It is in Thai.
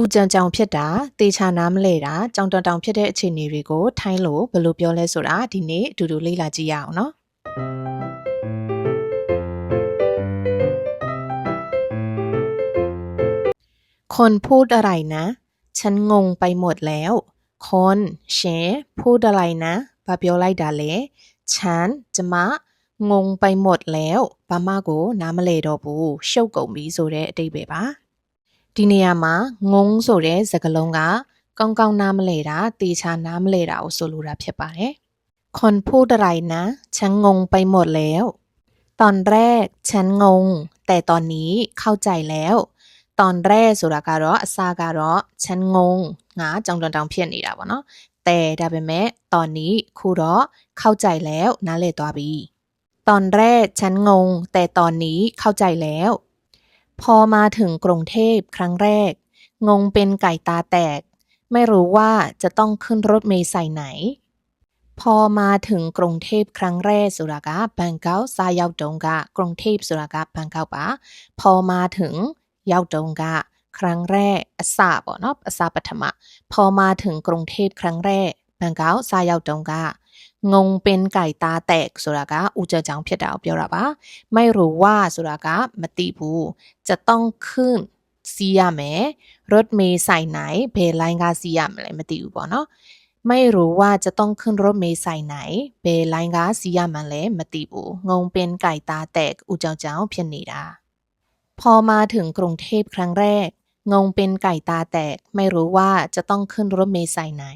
ဦးကြံကြောင်ဖြစ်တာတေချာနားမလဲတာကြောင်တောင်တောင်ဖြစ်တဲ့အခြေအနေတွေကိုထိုင်းလို့ဘယ်လိုပြောလဲဆိုတာဒီနေ့အတူတူလေ့လာကြည့်ရအောင်နော်คนพูดอะไรนะ ฉันงงไปหมดแล้ว คนเชพูดอะไรนะဘာပြောလိုက်တာလဲฉันကျမงงไปหมดแล้วဘာမှကိုနားမလဲတော့ဘူးရှုပ်ကုန်ပြီဆိုတဲ့အတိတ်ပဲပါ ဒီနေရာမှာငုံဆိုတဲ့စကားလုံးကကောင်းကောင်းနားမလဲတာတေချာနားမလဲတာကိုဆိုလိုတာဖြစ်ပါတယ်။คนพูดอะไรนะฉันงงไปหมดแล้ว ตอนแรกฉันงง แต่ตอนนี้เข้าใจแล้ว ตอนแรกဆိုတာကတော့အစားကတော့ฉันงงငါကြောင်တောင်တောင်ဖြစ်နေတာပေါ့နော်။แต่ဒါပေမဲ့ตอนนี้ခုတော့เข้าใจแล้วနားလည်သွားပြီ။ตอนแรกฉันงง แต่ตอนนี้เข้าใจแล้ว พอมาถึงกรุงเทพครั้งแรก งงเป็นไก่ตาแตก ไม่รู้ว่าจะต้องขึ้นรถเมล์สายไหน พอมาถึงกรุงเทพครั้งแรกสุรากาบังเกาซายาวจงกะกรุงเทพสุรากาบังเกาปะพอมาถึงยาวจงกะครั้งแรกอาซาบอนอปอาซาปัฐมะ พอมาถึงกรุงเทพครั้งแรกบังเกาซายาวจงกะ งเป็นไก่ตาแตกဆိုတာကဦးကြကြောင်ဖြစ်တာကိုပြောတာပါไม่รู้ว่าဆိုတာကမသိဘူး จะต้องขึ้นစီးရမယ်รถเมล์สายไหนဘယ်လိုင်းကစီးရမလဲမသိဘူးပေါ့နော်ไม่รู้ว่าจะต้องขึ้นรถเมล์สายไหนဘယ်လိုင်းကစီးရမှန်းလဲမသိဘူးงงเป็นไก่ตาแตกဦးကြောင်ကြောင်ဖြစ်နေတာพอมาถึงกรุงเทพครั้งแรก งงเป็นไก่ตาแตก ไม่รู้ว่าจะต้องขึ้นรถเมล์สายไหน